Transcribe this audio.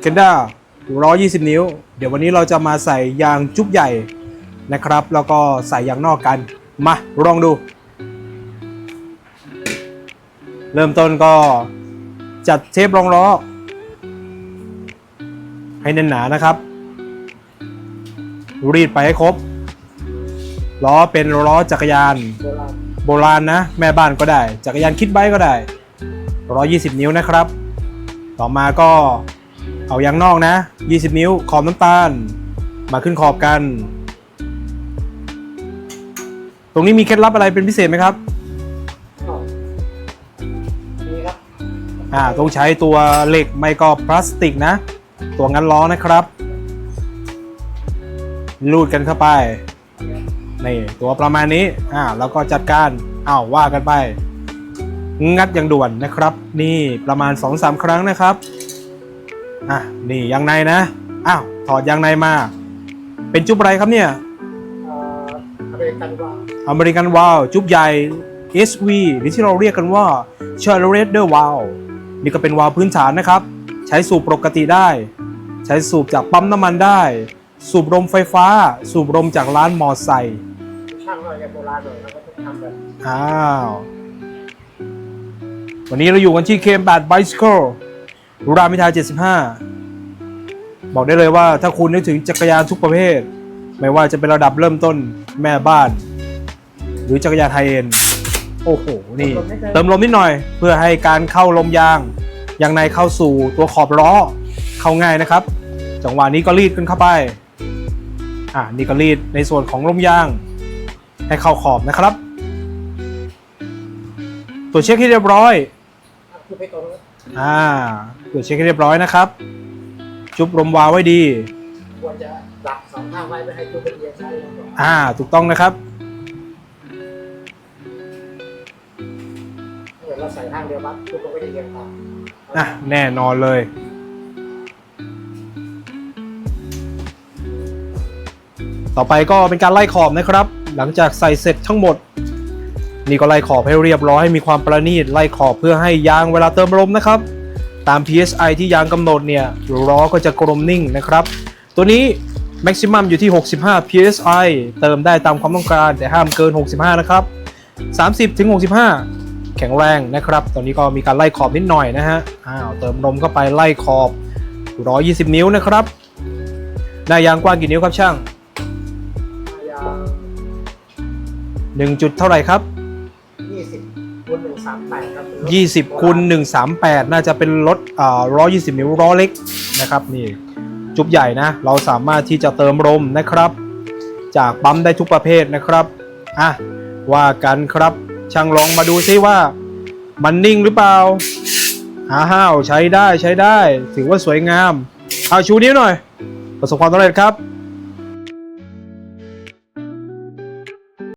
เคนด้า120 นิ้ว เดี๋ยววันนี้เราจะมาใส่ยางจุ๊บใหญ่นะครับ แล้วก็ใส่ยางนอกกัน มาลองดู เริ่มต้นก็จัดเทปรองล้อ ให้แน่นหนานะครับ รีดไปให้ครบ ล้อเป็นล้อจักรยาน โบราณนะ แม่บ้านก็ได้ จักรยานคิดไบก็ได้ 120 นิ้วนะครับ ต่อมาก็ เอายางนอกนะ 20 นิ้ว ขอบน้ำตาล มาขึ้นขอบกัน ตรงนี้มีเคล็ดลับอะไรเป็นพิเศษไหมครับอ้าวนี่ครับ อ่า ต้องใช้ตัวเหล็กไม่ก็พลาสติกนะ ตัวงันล้อนะครับ ลูดกันเข้าไป นี่ ตัวประมาณนี้ อ่า แล้วก็จัดการอ้าวว่ากันไป งัดอย่างด่วนนะครับ นี่ประมาณ 2-3 ครั้งนะครับ อะนี่ยางในนะอ้าวถอดยางในมา เป็นจุ๊บอะไรครับเนี่ยเอ่ออเมริกันว่าอเมริกันวาลจุ๊บใหญ่ SV หรือที่เราเรียกกันว่า c h a r l e d e r Valve นี่ก็เป็นวาล์วพื้นฐานนะครับ ใช้สูบปกติได้ ใช้สูบจากปั๊มน้ำมันได้ สูบลมไฟฟ้า สูบลมจากร้านมอไซค์ช่างหน่อยแกโบราณหน่อยแล้วก็ต้องทำแบบอ้าว วันนี้เราอยู่กันที่เคม8 Bicycle รามอินทรา75 บอกได้เลยว่าถ้าคุณนึกถึงจักรยานทุกประเภท ไม่ว่าจะเป็นระดับเริ่มต้นแม่บ้าน หรือจักรยานไฮเอ็นโอ้โห นี่ เติมลมนิดหน่อย เพื่อให้การเข้าลมยางยางในเข้าสู่ตัวขอบล้อเข้าง่ายนะครับ จังหวะนี้ก็รีดกันเข้าไป อ่านี่ก็รีดในส่วนของลมยาง ให้เข้าขอบนะครับ ตัวจเช็คให้เรียบร้อยคือไปตรงนั้นอ่าต รวจเช็คให้เรียบร้อยนะครับ จุบลมวาล์วไว้ดี ควรจะดักสองข้างไว้ไม่ให้ตัวเป็นเอียงซ้ายลงก่อนอ่า ถูกต้องนะครับ ถ้าเกิดเราใส่ข้างเดียวปั๊บตัวมันก็จะเอียงตามอะ แน่นอนเลย ต่อไปก็เป็นการไล่ขอบนะครับ หลังจากใส่เสร็จทั้งหมด นี่ก็ไล่ขอบให้เรียบร้อยให้มีความประณีตไล่ขอบเพื่อให้ยางเวลาเติมลมนะครับ ตาม PSI ที่ยางกำหนดเนี่ยล้อก็จะกลมนิ่งนะครับ ตัวนี้ maximum อยู่ที่ 65 PSI เติมได้ตามความต้องการแต่ห้ามเกิน 65 นะครับ 30 ถึง 65 แข็งแรงนะครับ ตอนนี้ก็มีการไล่ขอบนิดหน่อยนะฮะ อ้าวเติมลมเข้าไปไล่ขอบ 120 นิ้วนะครับหน้ายางกว้างกี่นิ้วครับช่างยาว1จุดเท่าไหร่ครับ สามแปดครับเป็นรถ20คูณ138 น่าจะเป็นรถอ่า120 นิ้วล้อเล็กนะครับนี่จุบใหญ่นะ เราสามารถที่จะเติมลมนะครับ จากปั๊มได้ทุกประเภทนะครับอะว่ากันครับ ช่างลองมาดูซิว่า มันนิ่งหรือเปล่าอ้าวใช้ได้ใช้ได้ ถือว่าสวยงามเอาชูนิ้วหน่อย ประสบความสำเร็จครับ